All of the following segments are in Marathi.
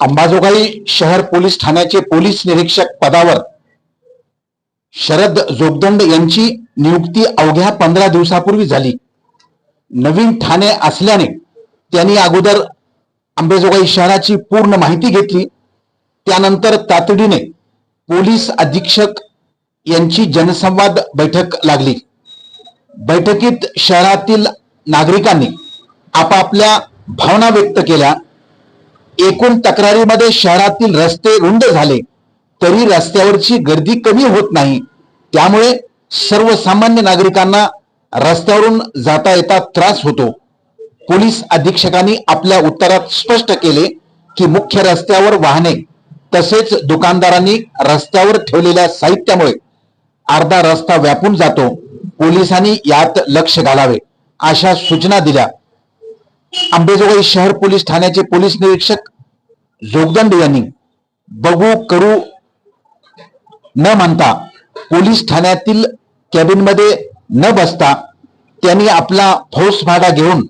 अंबाजोगाई शहर पोलीस ठाण्याचे पोलीस निरीक्षक पदावर शरद जोगदंड यांची नियुक्ती अवघ्या पंधरा दिवसापूर्वी झाली. नवीन ठाणे असल्याने त्यांनी अगोदर अंबेजोगाई शहराची पूर्ण माहिती घेतली. त्यानंतर तातडीने पोलीस अधीक्षक यांची जनसंवाद बैठक लागली. बैठकीत शहरातील नागरिकांनी आपापल्या भावना व्यक्त केल्या. एकूण तक्रारीमध्ये शहरातील रस्ते रुंद झाले तरी रस्त्यावरची गर्दी कमी होत नाही. त्यामुळे सर्वसामान्य नागरिकांना रस्त्यावरून जाता येता त्रास होतो. पोलीस अधीक्षकांनी आपल्या उत्तरात स्पष्ट केले की मुख्य रस्त्यावर वाहने तसेच दुकानदारांनी रस्त्यावर ठेवलेल्या साहित्यामुळे अर्धा रस्ता व्यापून जातो. पोलिसांनी यात लक्ष घालावे अशा सूचना दिल्या. अंबेजोगाई शहर पोलीस ठाण्याचे पोलीस निरीक्षक जोगदंड यांनी बघू करू न म्हणता पोलीस ठाण्यातील कॅबिनमध्ये न बसता त्यांनी आपला फौस भाडा घेऊन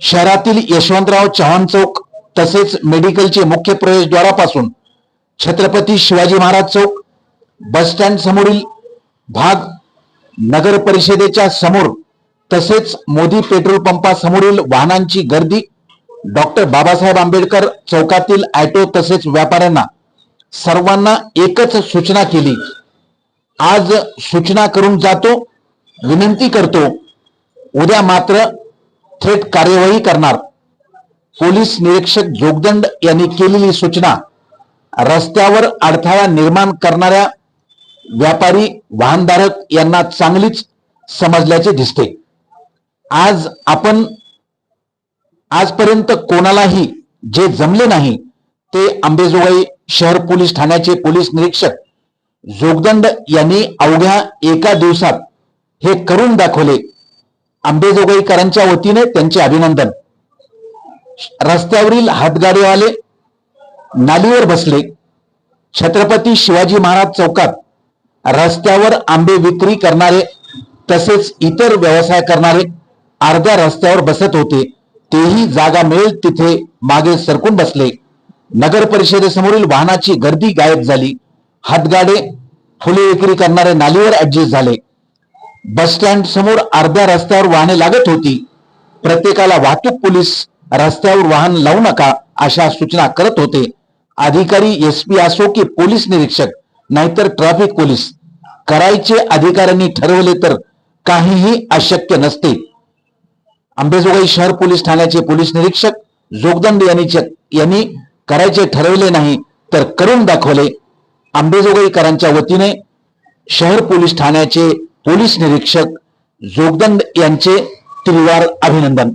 शहरातील यशवंतराव चव्हाण चौक तसेच मेडिकलचे मुख्य प्रवेशद्वारापासून छत्रपती शिवाजी महाराज चौक बस स्टँड समोरील भाग नगर परिषदेच्या समोर तसेच मोदी पेट्रोल पंपासमोरील वाहनांची गर्दी डॉक्टर बाबासाहेब आंबेडकर चौकातील ऑटो तसेच व्यापाऱ्यांना सर्वांना एकच सूचना केली. आज सूचना करून जातो विनंती करतो उद्या मात्र थेट कार्यवाही करणार. पोलीस निरीक्षक जोगदंड यांनी केलेली सूचना रस्त्यावर अडथळा निर्माण करणाऱ्या व्यापारी वाहनधारक यांना चांगलीच समजल्याचे दिसते. आज आपण आजपर्यंत कोणालाही जे जमले नाही ते अंबेजोगाई शहर पोलीस ठाण्याचे पोलीस निरीक्षक जोगदंड यांनी अवघ्या एका दिवसात हे करून दाखवले. अंबेजोगाईकरांच्या वतीने त्यांचे अभिनंदन. रस्त्यावरील हातगाडीवाले नालीवर बसले छत्रपती शिवाजी महाराज चौकात रस्त्यावर आंबे विक्री करणारे तसेच इतर व्यवसाय करणारे अर्ध्या रस्त्यावर बसत होते. तेही जागा मिळेल तिथे मागे सरकून बसले. नगर परिषदेसमोरील वाहनाची गर्दी गायब झाली. हातगाडे फुले विक्री करणारे नालीवर ऍडजस्ट झाले. बस स्टँड समोर अर्ध्या रस्त्यावर वाहने लागत होती. प्रत्येकाला वाहतूक पोलीस रस्त्यावर वाहन लावू नका अशा सूचना करत होते. अधिकारी एस पी असो की पोलीस निरीक्षक नाहीतर ट्रॅफिक पोलीस. करायचे अधिकाऱ्यांनी ठरवले तर काहीही अशक्य नसते. अंबेजोगाई शहर पोलीस ठाण्याचे पोलीस निरीक्षक जोगदंड यांनी यांनी करायचे ठरवले नाही तर करून दाखवले. आंबेजोगाईकरांच्या वतीने शहर पोलीस ठाण्याचे पोलीस निरीक्षक जोगदंड यांचे त्रिवार अभिनंदन.